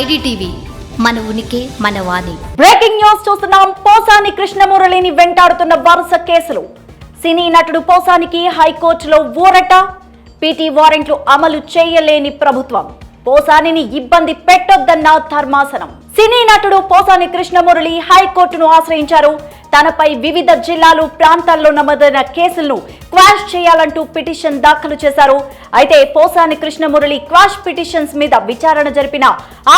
IDTV మన ఉనికి మన వాణి. బ్రేకింగ్ న్యూస్ చూస్తున్నాం. పోసాని కృష్ణమురళిని వెంటాడుతున్న వరుస కేసులు. సినీ నటుడు పోసానికి హైకోర్టులో ఊరట. పీటీ వారెంట్లు అమలు చేయలేని ప్రభుత్వం. పోసానిని ఇబ్బంది పెట్టొద్దన్న ధర్మాసనం. సినీ నటుడు పోసాని కృష్ణమురళి హైకోర్టును ఆశ్రయించారు. తనపై వివిధ జిల్లాలు ప్రాంతాల్లో నమోదైన కేసులను క్వాష్ చేయాలంటూ పిటిషన్ దాఖలు చేశారు. అయితే పోసాని కృష్ణమురళి క్వాష్ పిటిషన్స్ మీద విచారణ జరిపిన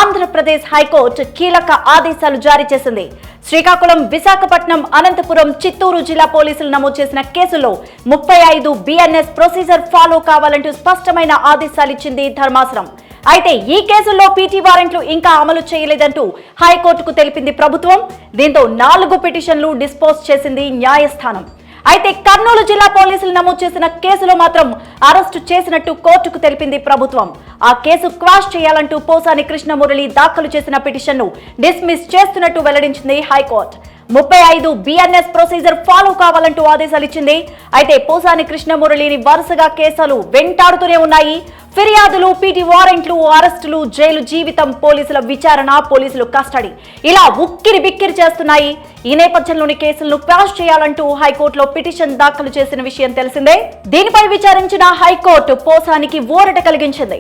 ఆంధ్రప్రదేశ్ హైకోర్టు కీలక ఆదేశాలు జారీ చేసింది. శ్రీకాకుళం విశాఖపట్నం అనంతపురం చిత్తూరు జిల్లా పోలీసులు నమోదు చేసిన కేసులో ముప్పై ఐదు బిఎన్ఎస్ ప్రొసీజర్ ఫాలో కావాలంటూ స్పష్టమైన ఆదేశాలు ఇచ్చింది ధర్మాసనం. అయితే ఈ కేసుల్లో పీటీ వారెంట్లు ఇంకా అమలు చేయలేదంటూ హైకోర్టుకు తెలిపింది ప్రభుత్వం. దీంతో నాలుగు పిటిషన్లు డిస్పోజ్ చేసింది న్యాయస్థానం. అయితే కర్నూలు జిల్లా పోలీసులు నమోదు చేసిన కేసులో మాత్రం అరెస్టు చేసినట్టు కోర్టుకు తెలిపింది ప్రభుత్వం. ఆ కేసు క్వాష్ చేయాలంటూ పోసాని కృష్ణమురళి దాఖలు చేసిన పిటిషన్ను డిస్మిస్ చేస్తున్నట్టు వెల్లడించింది హైకోర్టు. ముప్పై ఐదు బిఎన్ఎస్ ప్రొసీజర్ ఫాలో కావాలంటూ ఆదేశాలు ఇచ్చింది. అయితే పోసాని కృష్ణమురళిని వరుసగా కేసులు వెంటాడుతూనే ఉన్నాయి. ఫిర్యాదులు పీటీ వారెంట్లు అరెస్టులు జైలు జీవితం పోలీసుల విచారణ పోలీసులు కస్టడీ. ఇలా ఉక్కిరి బిక్కిరి చేస్తున్నాయి. ఈ నేపథ్యంలోని కేసులను క్వాష్ చేయాలంటూ హైకోర్టులో పిటిషన్ దాఖలు చేసిన విషయం తెలిసిందే. దీనిపై విచారించిన హైకోర్టు పోసానికి ఊరట కలిగించింది.